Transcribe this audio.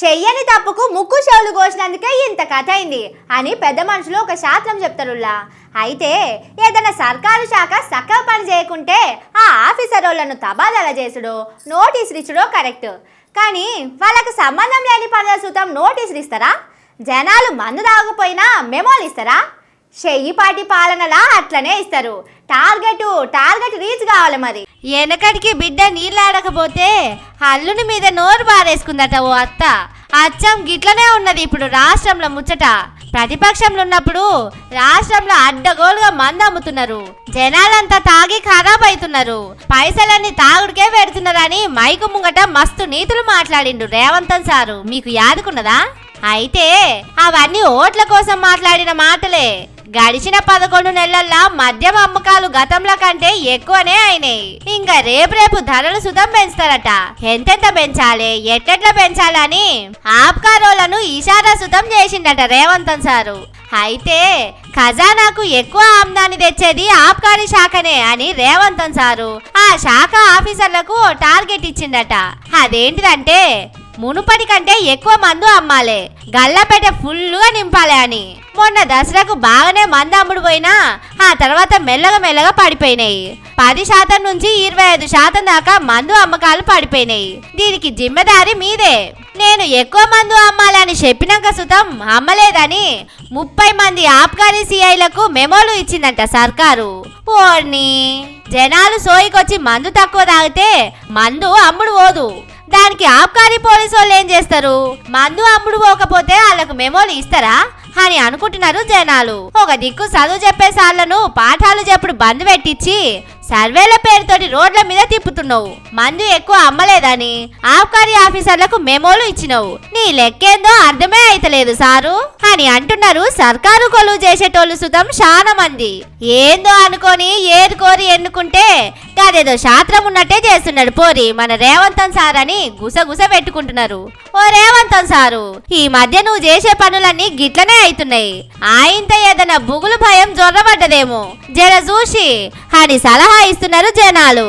చెయ్యని తప్పుకు ముక్కు చెవులు కోసినందుకే ఇంత కథ అయింది అని పెద్ద మనుషులు ఒక శాస్త్రం చెప్తారులా అయితే ఏదైనా సర్కారు శాఖ సక్క పని చేయకుంటే ఆ ఆఫీసర్ వాళ్ళను తబాదాల చేసుడు నోటీసులు ఇచ్చుడో కరెక్ట్. కానీ వాళ్ళకి సంబంధం లేని పనుల సూత్రం నోటీసులు ఇస్తారా? జనాలు మందు తాగకపోయినా మెమోలు ఇస్తారా? చెయ్యిపాటి పాలనలా అట్లనే ఇస్తారు. టార్గెట్ టార్గెట్ రీచ్ కావాలి మరి. వెనకడికి బిడ్డ నీళ్ళాడకపోతే అల్లుని మీద నోరు బారేసుకుందట ఓ అత్త. అచ్చం గిట్లనే ఉన్నది ఇప్పుడు రాష్ట్రంలో ముచ్చట. ప్రతిపక్షంలో ఉన్నప్పుడు రాష్ట్రంలో అడ్డగోలుగా మందు అమ్ముతున్నారు జనాలంతా తాగి ఖరాబ్ అవుతున్నారు పైసలన్నీ తాగుడికే పెడుతున్నారని మైకు ముంగట మస్తు నీతులు మాట్లాడిండు రేవంతన్ సారు. మీకు యాదుకున్నదా? అయితే అవన్నీ ఓట్ల కోసం మాట్లాడిన మాటలే. గడిచిన పదకొండు నెలల్లో మద్యం అమ్మకాలు గతంలో కంటే ఎక్కువనే అయినాయి. ఇంకా రేపు రేపు ధరలు సుతం పెంచుతారట. ఎంతెంత పెంచాలి? ఎట్టెట్లా పెంచాలని ఆప్కారోలను ఇషారా సుతం చేసిండట రేవంతన్ సారు. అయితే ఖజానాకు ఎక్కువ ఆమ్దాని తెచ్చేది ఆబ్కారీ శాఖనే అని రేవంతన్ సారు. ఆ శాఖ ఆఫీసర్లకు ఓ టార్గెట్ ఇచ్చిండట. అదేంటిదంటే మునుపటి కంటే ఎక్కువ మందు అమ్మాలే. గల్లపేట ఫుల్లుగా నింపాలి అని. మొన్న దసరాకు బాగానే మందు అమ్ముడుపోయినా ఆ తర్వాత మెల్లగా మెల్లగా పడిపోయినాయి. పది శాతం నుంచి ఇరవై ఐదు శాతం దాకా మందు అమ్మకాలు పడిపోయినాయి. దీనికి జిమ్మదారి మీదే. నేను ఎక్కువ మందు అమ్మాలని చెప్పినాక సుతం అమ్మలేదని ముప్పై మంది ఆబ్కారీ సిఐలకు మెమోలు ఇచ్చిందంట సర్కారు. ఓర్ని. జనాలు సోయికొచ్చి మందు తక్కువ తాగితే మందు అమ్ముడు పోదు. దానికి ఆబ్కారీ పోలీసు వాళ్ళు ఏం చేస్తారు? మందు అమ్ముడు పోకపోతే వాళ్ళకు మెమోలు ఇస్తారా? అని అనుకుంటున్నారు జనాలు. ఒక దిక్కు చదువు చెప్పే సార్లను పాఠాలు చెప్పుడు బంద్ పెట్టించి సర్వేల పేరుతోటి రోడ్ల మీద తిప్పుతున్నావు. మందు ఎక్కువ అమ్మలేదని ఆబ్కారీ ఆఫీసర్లకు మెమోలు ఇచ్చినావు. నీ లెక్కేందో అర్థమే అయితలేదు సారు అని అంటున్నారు సర్కారు కొలువు చేసేటోళ్ళు సుతం చాలా మంది. ఏందో అనుకొని ఏది కోరి ఎన్నుకుంటే అదేదో శాస్త్రం ఉన్నట్టే చేస్తున్నాడు. పోరి మన రేవంతం సార్ అని గుసగుస పెట్టుకుంటున్నారు. ఓ రేవంతం సారు ఈ మధ్య నువ్వు చేసే పనులన్నీ గిట్లనే అవుతున్నాయి ఆయంత ఏదైనా బుగులు భయం జొర్రబడ్డదేమో. జర చూసి అని సలహా ఇస్తున్నారు జనాలు.